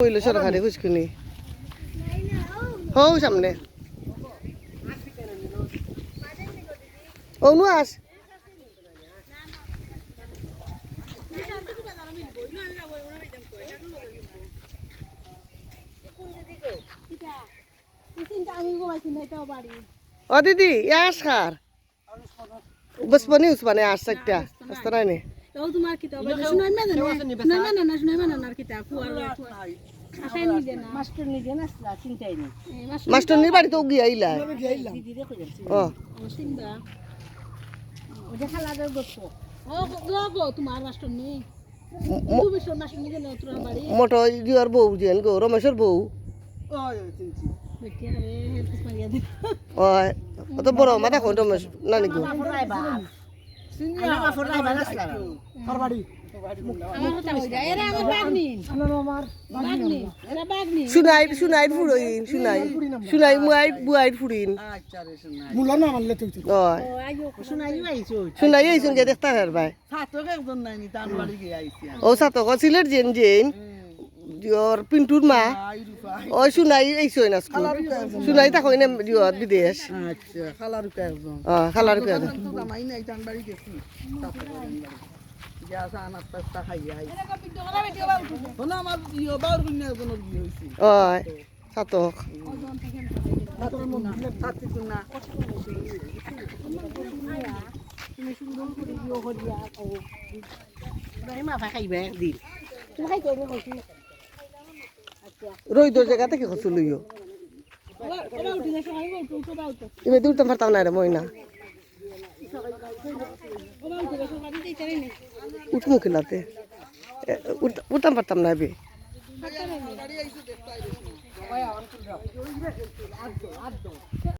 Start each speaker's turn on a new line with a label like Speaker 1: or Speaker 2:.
Speaker 1: হইল সরকারি খুশকুনি হও সামনে অনু আস ও দিদি ইয়াস খার বসপনি উসমানে আস একটা আসতে নাই নে
Speaker 2: তোমার শুনাই না শুনাই না না শুনাই না না কিতাব কুয়ার আশাই নিদে না
Speaker 3: নাচলা চিন্তাই নেই
Speaker 1: মাস্টার নির বাড়িতে গিয়ে আইলা ও
Speaker 2: ও
Speaker 1: মোটো দিওর বউ যেন গো রমেশের বউ
Speaker 2: আরে
Speaker 1: ওই অত বড় মাথা কোন রমেশ নানি গো শুনাই শুনাই ফুরইন শুনাই শুনাই মুয়াই বুয়াই ফুরিন
Speaker 4: মুলা না। মারলে তুই তো
Speaker 1: ওই।
Speaker 2: ও আইও
Speaker 3: শুনাই
Speaker 1: এইছুন গে দেখতা ভাই
Speaker 3: ছাত্রক একজন নাই নি তার বাড়ি গিয়ে আইছি
Speaker 1: ও সাতো সিলেট জেন জেন দিওর পিন্টুর মা ওই শুনাই এইছুন আজকু শুনাই তাকই না দিওর বিদেশ
Speaker 3: আচ্ছা
Speaker 1: খালার ওই সাতক
Speaker 3: না
Speaker 2: তুমি সুন্দর করে দিও হরিয়া ও
Speaker 3: মা খাইবে একদিন
Speaker 2: তুমি খাই কই কইছি
Speaker 1: রইদর জায়গা থেকে খসু লইও।
Speaker 2: এবার বাউ তো
Speaker 1: পারতাম না রে মই না
Speaker 2: ওরা উঠে সবাই দিতে চাই না
Speaker 1: উঠমু খেলাতে উঠতাম পারতাম না বে